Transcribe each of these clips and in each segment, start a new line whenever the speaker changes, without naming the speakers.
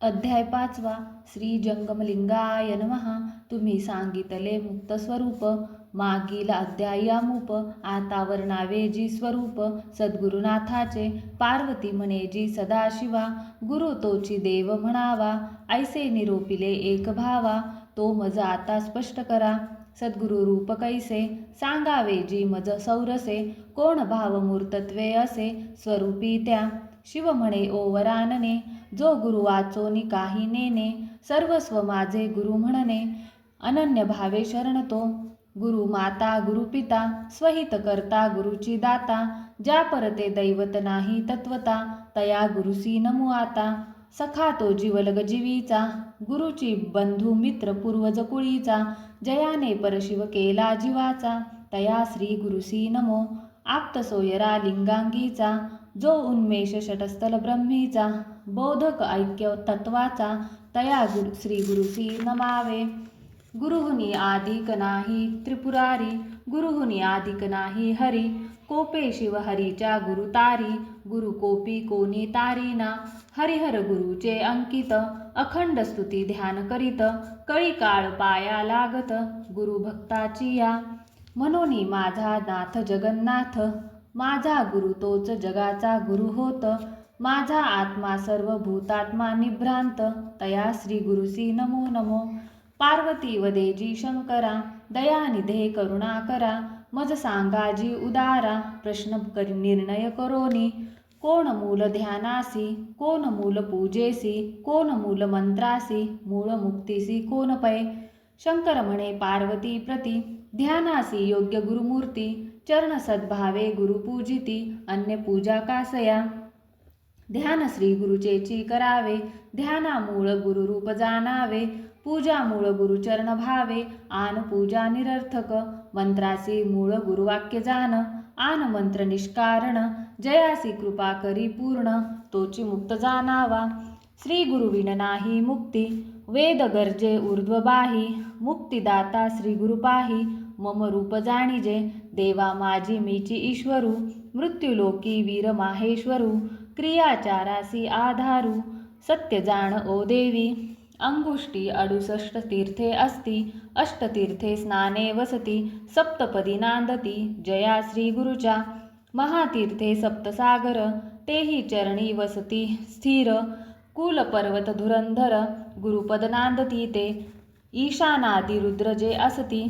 अध्याय पाचवा श्री जंगमलिंगाय नमः. तुम्ही सांगितले मुक्त स्वरूप. मागील अध्यायामुप आता वर्णावे जी स्वरूप. सद्गुरुनाथाचे पार्वती म्हणे जी सदाशिवा. गुरु तोची देव म्हणावा. ऐसे निरोपिले एक भावा. तो मज आता स्पष्ट करा. सद्गुरु रूप कैसे? सांगावे जी मज सौरसे. कोण भावमूर्तत्वे असे? स्वरूपी त्या. शिव म्हणे ओ वरानने. जो गुरु निकाही काही नेने सर्वस्व माझे गुरु म्हणणे. अनन्य भावे शरण तो गुरु माता गुरुपिता स्वहित करता गुरुची दाता. ज्या परते दैवत नाही तत्वता तया गुरुसी नमो आता. सखा तो जीवलग जीवीचा गुरुची बंधू मित्र पूर्वज कुळीचा. जयाने परशिव केला जीवाचा तया श्री गुरुसी नमो. आप्त सोयरा लिंगांगीचा. जो उन्मेष षटस्थल ब्रह्मीचा बोधक ऐक्य तत्वाचा तया गुरु श्री गुरुसी नमावे। गुरुहुनी आदिक नाही त्रिपुरारी गुरुहुनी आदिक नाही हरी कोपे शिव हरीच्या गुरुतारी गुरु कोपी कोणी तारीना हरिहर गुरुचे अंकित अखंड स्तुती ध्यान करीत कळी काळ पाया लागत गुरु भक्ताची या। म्हणून माझा नाथ जगन्नाथ माझा गुरु तोच जगाचा गुरु होत. माझा आत्मा सर्व भूतात्मा निभ्रांत. तया श्री गुरुसी नमो नमो. पार्वती वदेजी शंकरा दयानिधे करुणा करा. मज सांगाजी उदारा प्रश्न करी निर्णय करोनी. कोण मूल ध्यानासी कोण मूल पूजेसी कोण मूल मंत्रासी मूळ मुक्तीसी कोण पै? शंकर म्हणे पार्वती प्रती ध्यानासी योग्य गुरुमूर्ती. चरण सद्भावे गुरुपूजिती अन्य पूजा कासया। ध्यान श्री गुरुचेची करावे ध्यानामूळ गुरुरूप जाणावे पूजा मूळ गुरुचरण भावे आन पूजा निरर्थक। मंत्रासी मूळ गुरुवाक्य जाण आन मंत्र निष्कारण जयासी कृपा करी पूर्ण तोची मुक्त जाणावा। श्री गुरुविन नाही मुक्ती वेद गरजे ऊर्ध्वबाही मुक्तिदाता श्री गुरुपाही मम रूप जाणिजे. देवा माझी मीची ईश्वरू मृत्युलोकी वीर माहेश्वरू क्रियाचारासी आधारू सत्य जाण ओ देवी. अंगुष्टी अडुसष्ट तीर्थे अस्ति अष्टतीर्थे स्नाने वसती सप्तपदी नांदती जया श्रीगुरुच्या महातीर्थे सप्तसागर तेही चरणी वसती स्थिर कुलपर्वत धुरंधर गुरुपद नांदती ते ईशानादी रुद्र जे असती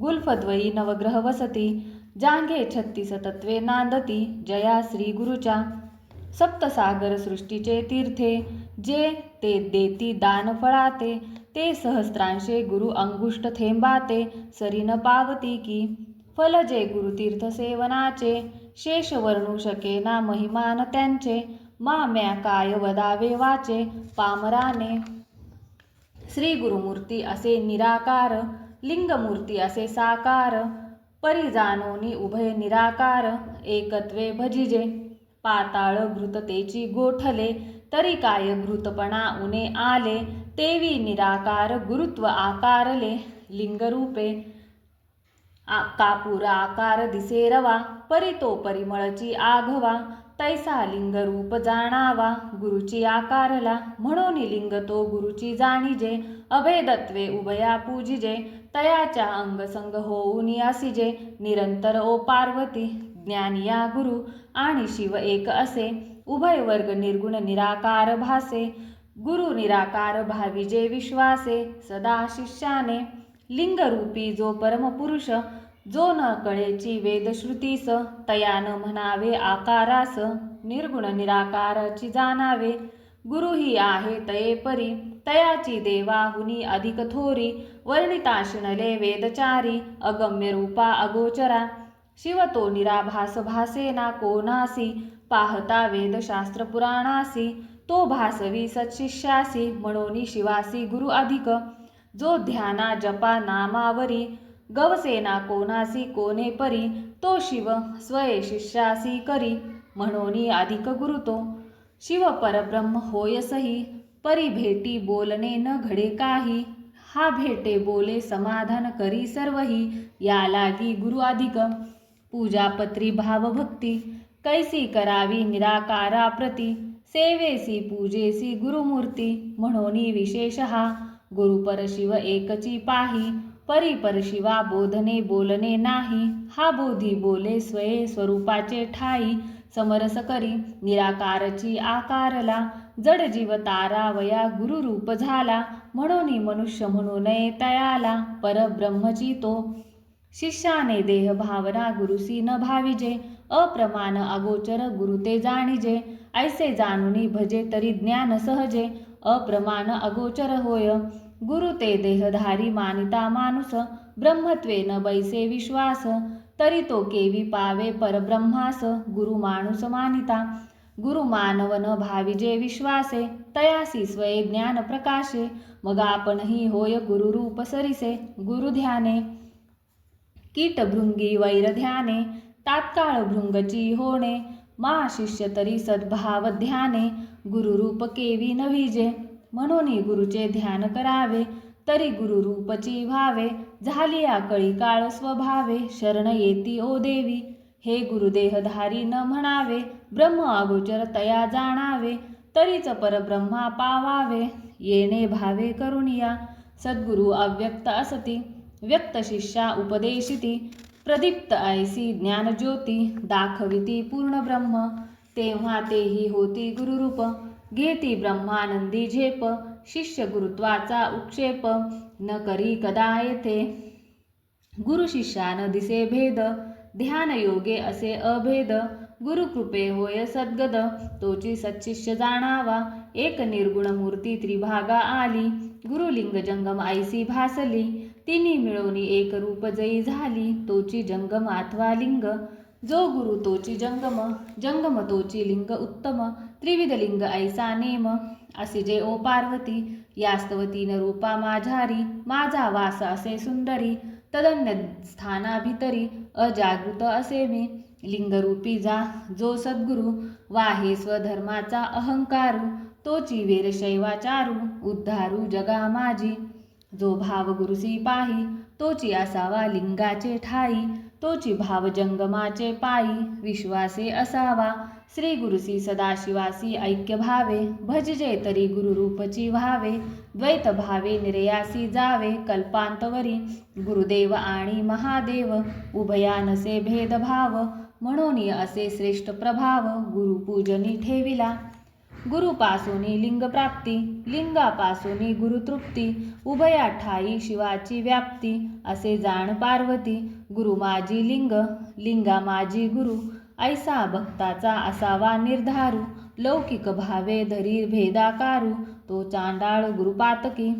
गुल्फद्वयी नवग्रह वसती जांघे छत्तीस तत्वे नांदती जया श्री गुरुच्या. सप्तसागर सृष्टीचे तीर्थे जे ते देती दान फळाते ते सहस्त्रांशे गुरु अंगुष्ट थेंबाते सरीन पावती की फल जे गुरुतीर्थ सेवनाचे शेष वर्णू शके ना महिमान त्यांचे माम्या काय वदावे वाचे पामराने श्री गुरुमूर्ती असे निराकार लिंगमूर्ती असे साकार परिजानोनी उभय निराकार एकत्वे भजिजे. पाताळ घृततेची गोठले तरी काय घृतपणा उने आले? तेवी निराकार गुरुत्व आकारले लिंगरूपे. आ कापूर आकार दिसेरवा परी तो परिमळची आघवा. तैसा लिंगरूप जाणावा. गुरुची आकारला. म्हणून लिंग तो गुरुची जाणीजे. अभेदत्वे उभया पूजिजे. तयाच्या अंगसंग होऊन असिजे निरंतर ओ पार्वती ज्ञानिया गुरु आणि शिव एक असे. उभय वर्ग निर्गुण निराकार भासे. गुरु निराकार भाविजे विश्वासे. सदा शिष्याने. लिंगरूपी जो परमपुरुष जो न कळेची वेदश्रुतीस तयान म्हणावे आकारास निर्गुण निराकाराची जाणावे. गुरु ही आहे तये परी तयाची देवाहुनी अधिक थोरी वर्णिताशिणले वेदचारी अगम्य रूपा अगोचरा. शिव तो निराभास भासेना कोणासी पाहता वेदशास्त्र पुराणासी तो भासवी सत्शिष्यासी म्हणून शिवासी गुरु अधिक. जो ध्याना जपा नामावरी गवसेना कोणासी कोणे परी तो शिव स्वये शिष्यासी करी म्हणून अधिक गुरुतो. शिव परब्रह्म होय सही परी भेटी बोलणे न घडे काही हा भेटे बोले समाधान करी सर्वही या लागी गुरु अधिक. पूजापत्री भावभक्ती कैसी करावी निराकारा प्रती सेवेसी पूजेसी गुरुमूर्ती म्हणून विशेष हा गुरु परशिव एकची पाही. परी परशिवा बोधने बोलणे नाही. हा बोधी बोले स्वये स्वरूपाचे ठाई. समरस करी निराकारची आकारला. जड जीव तारावया गुरुरूप झाला. म्हणून मनुष्य म्हणू नये तयाला. परब्रह्मची तो. शिष्याने देह भावना गुरुसी न भाविजे. अप्रमाण अगोचर गुरु ते जाणिजे. ऐसे जाणुनी भजे तरी ज्ञान सहजे. अप्रमाण अगोचर होय. गुरु ते देहधारी मानिता माणूस ब्रह्मत्वे न बैसे विश्वास तरी तो केवी पावे परब्रह्मास गुरु माणूस मानिता। गुरु मानवन भाविजे विश्वासे तयासी स्वये ज्ञान प्रकाशे मग आपणही होय गुरुरूप सरिसे गुरु ध्याने। कीटभृंगी वैर ध्याने तात्काळ भृंगची होणे मा शिष्य तरी सद्भाव ध्याने गुरुरूप केवी नवीजे म्हणून गुरुचे ध्यान करावे तरी गुरुरूपची व्हावे झाली आकळी काळ स्वभावे शरण येती ओ देवी. हे गुरुदेहधारी न म्हणावे ब्रह्म अगोचर तया जाणावे तरीच परब्रह्मा पावावे. येणे भावे करुणिया सद्गुरु अव्यक्त असती व्यक्त शिष्या उपदेशिती प्रदीप्त ऐसी ज्ञानज्योती दाखविती पूर्ण ब्रह्म. तेव्हा तेही होती गुरुरूप घेती ब्रह्मानंदी झेप शिष्य गुरुत्वाचा उक्षेप. न करी कदा येथे. गुरु शिष्यान दिसे भेद ध्यान योगे असे अभेद. गुरुकृपे होय सद्गद तोची सच्शिष्य जाणावा. एक निर्गुण मूर्ती त्रिभागा आली. गुरुलिंग जंगम आईसी भासली. तिन्ही मिळवणी एक रूप जयी झाली. तोची जंगम अथवा लिंग. जो गुरु तोची जंगम जंगम तोची लिंग उत्तम. त्रिविधलिंग ऐसा नेम। असे जे ओ पार्वती यास्तव तीन रूपा माझारी माझा वास असे सुंदरी तदन्य स्थानाभितरी अजागृत असे मी। लिंगरूपी जा जो सद्गुरु वाहे स्वधर्माचा अहंकारू तोची वीरशैवाचारू उद्धारू जगा माझी। जो भावगुरुसी पाही तोची असावा लिंगाचे ठाई तोची भावजंगमाचे पायी विश्वासे असावा. श्री गुरुसी सदाशिवासी ऐक्य भावे भजजे तरी गुरुरूपची व्हावे. द्वैत भावे निर्यासी जावे कल्पांतवरी गुरुदेव आणि महादेव उभयानसे भेदभाव. म्हणून असे श्रेष्ठ प्रभाव गुरुपूजनी ठेविला. गुरुपासोनी लिंगप्राप्ती लिंगापासोनी गुरुतृप्ती उभया ठाई शिवाची व्याप्ती असे जाण पार्वती गुरु माझी लिंग लिंगा माझी गुरु ऐसा भक्ताचा असावा निर्धारू लौकिक भावे धरी भेदाकारू तो चांडाळ गुरुपातकी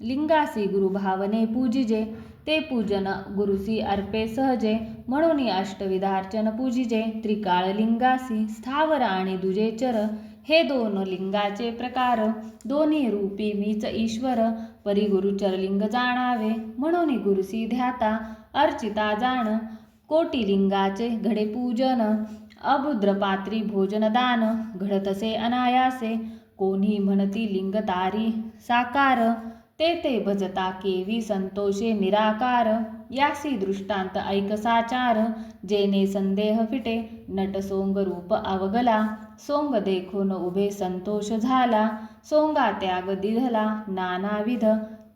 लिंगासी गुरुभावने पूजिजे ते पूजन गुरुसी अर्पे सहजे म्हणून अष्टविधार्चन पूजिजे त्रिकाळ लिंगासी स्थावर आणि दुजे चर हे दोन लिंगाचे प्रकार. दोन्ही रूपी मीच ईश्वर. परी गुरुचरलिंग जाणावे म्हणून गुरुसी ध्याता अर्चिता जाण. कोटी लिंगाचे घडे पूजन. अभुद्रपात्री भोजनदान घडतसे अनायासे. कोणी म्हणती लिंग तारी साकार. ते ते भजता केवी संतोषे निराकार. यासी दृष्टांत ऐकसाचार जेने संदेह फिटे नटसोंग रूप अवगला. सोंग देखून उभे संतोष झाला. सोंगा त्याग दिधला. नानाविध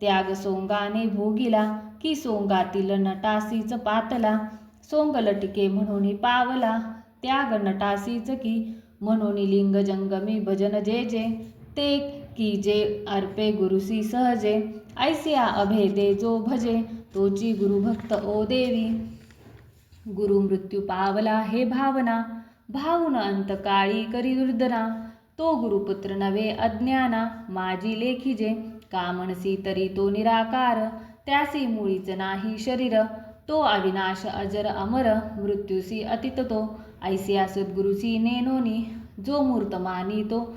त्याग सोंगाने भोगिला. की सोंगातील नटासीच पातला. सोंग लटके म्हणून पावला. त्याग नटासीच की म्हणून लिंग जंगमी भजन जे जे. ते की जे अर्पे गुरुसी सहजे. ऐसिया अभेदे जो भजे. तोची गुरुभक्त ओ देवी. गुरु मृत्यू पावला हे भावना. भाऊन अंतकाळी करी दुर्दना तो गुरुपुत्र नवे अज्ञाना. माझी लेखीजे कामणसी तरी तो निराकार. त्यासी मुळीच नाही शरीर. तो अविनाश अजर अमर. मृत्यूसी अतित तो. ऐसिया सद्गुरुसी नेनोनी. जो मूर्तमानी तो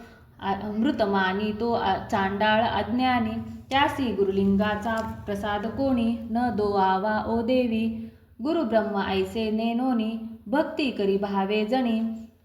मृतमानी तो चांडाळ अज्ञानी. त्यासी गुरुलिंगाचा प्रसाद कोणी? न दो आवा ओ देवी. गुरु ब्रह्म ऐसे नेनोनी. भक्ती करी भावे जणी.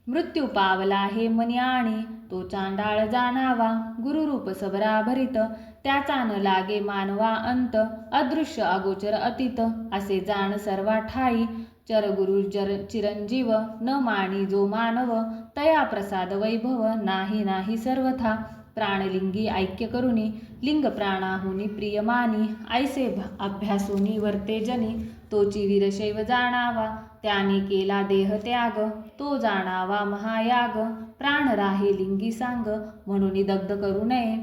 मृत्यू पावला हे मनी आणि तो चांडाळ जाणावा. गुरुरूप सबरा भरित त्याचा न लागे मानवा अंत. अदृश्य अगोचर अतीत असे जाण सर्वा ठाई. चरगुरु जर चिरंजीव न माणी जो मानव. तया प्रसाद वैभव नाही नाही सर्वथा. प्राणलिंगी ऐक्य करुणी लिंग प्राणाहुनी प्रियमानी. ऐसे अभ्यासुनी वर्तेजनी वर्ते जनी तोची वीरशैव जाणावा. त्याने केला देह त्याग. तो जाणावा महायाग. प्राण राहे लिंगी सांग. म्हणून दग्ध करू नये.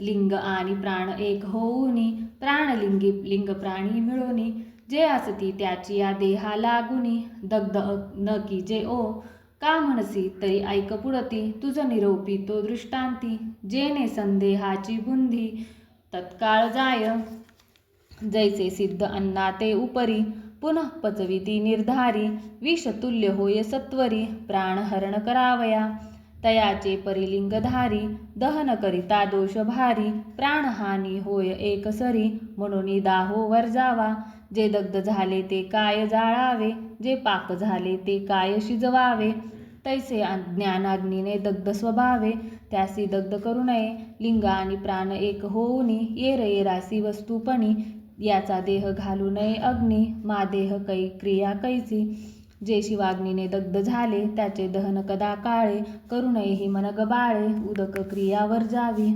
लिंग आणि प्राण एक होऊनी. प्राणलिंगी लिंग प्राणी मिळूनी. जे असती त्याची या देहा लागुनी. दग्ध न की जे ओ. का म्हणसी तरी ऐक पुढती तुझ निरोपी तो दृष्टांती. जेने संदेहाची बुंधी तत्काळ जाय. जैसे सिद्ध अन्ना ते उपरी. पुनः पचविती निर्धारी विषतुल्य होय सत्वरी प्राणहरण करावया। तयाचे परिलिंगधारी दहन करिता दोष भारी प्राणहानी होय एकसरी म्हणून दाहो वर जावा जे दग्ध झाले ते काय जाळावे जे पाक झाले ते काय शिजवावे। तैसे ज्ञानाग्नीने दग्ध स्वभावे त्यासी दग्ध करू नये। लिंग आणि प्राण एक होऊनी येर येरासी वस्तूपणी याचा देह घालू नये अग्नी मा देह कै क्रिया कैसी? जे शिवाग्नीने दग्ध झाले त्याचे दहन कदा काळे? करू नये ही मनग बाळे उदक क्रियावर जावी.